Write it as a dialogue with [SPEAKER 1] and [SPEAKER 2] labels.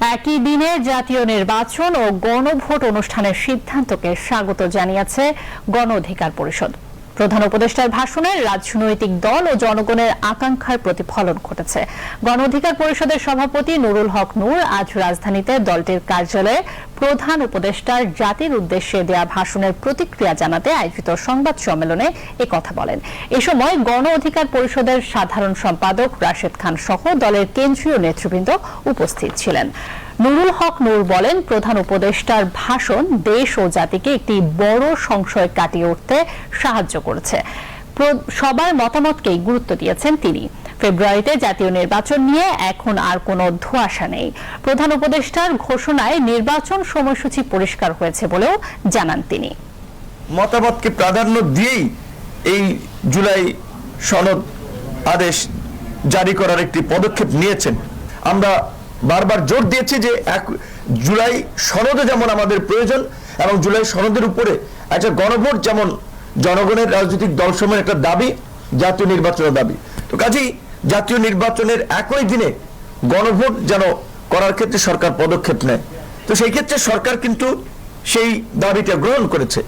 [SPEAKER 1] একই দিনে জাতীয় নির্বাচন ও গণভোট অনুষ্ঠানের সিদ্ধান্তকে স্বাগত জানিয়েছে গণ অধিকার পরিষদ। প্রধান উপদেষ্টার ভাষণে রাজনৈতিক দল ও জনগণের আকাঙ্ক্ষার প্রতিফলন ঘটেছে। গণ অধিকার পরিষদের সভাপতি নুরুল হক নূর আজ রাজধানীতে দলটির কার্যালয়ে প্রধান উপদেষ্টার জাতির উদ্দেশ্যে দেয়া ভাষণের প্রতিক্রিয়া জানাতে আয়োজিত সংবাদ সম্মেলনে কথা বলেন। এ সময় গণ অধিকার পরিষদের সাধারণ সম্পাদক রাশেদ খান সহ দলের কেন্দ্রীয় নেতৃবৃন্দ উপস্থিত ছিলেন। নুরুল হক নূর বলেন, প্রধান উপদেষ্টার ভাষণ দেশ ও জাতিকে একটি বড় সংশয় কাটিয়ে উঠতে সাহায্য করেছে। সবার মতামতকেই গুরুত্ব দিয়েছেন তিনি। ফেব্রুয়ারিতে জাতীয় নির্বাচন নিয়ে এখন আর কোনো ধোঁয়াশা নেই। প্রধান উপদেষ্টার ঘোষণায় নির্বাচন সময়সূচি পরিষ্কার হয়েছে বলেও জানান তিনি।
[SPEAKER 2] মতামতকে প্রাধান্য দিয়েই এই জুলাই সনদ আদেশ জারি করার একটি পদক্ষেপ নিয়েছেন। আমরা বারবার জোর দিয়েছি যে এক জুলাই সনদে যেমন আমাদের প্রয়োজন এবং জুলাই সনদের উপরে একটা গণভোট যেমন জনগণের রাজনৈতিক দলসমূহের একটা দাবি, জাতীয় নির্বাচনের দাবি। তো কাজেই জাতীয় নির্বাচনের একই দিনে গণভোট যেন করার ক্ষেত্রে সরকার পদক্ষেপ নেয়। তো সেই ক্ষেত্রে সরকার কিন্তু সেই দাবিটা গ্রহণ করেছে।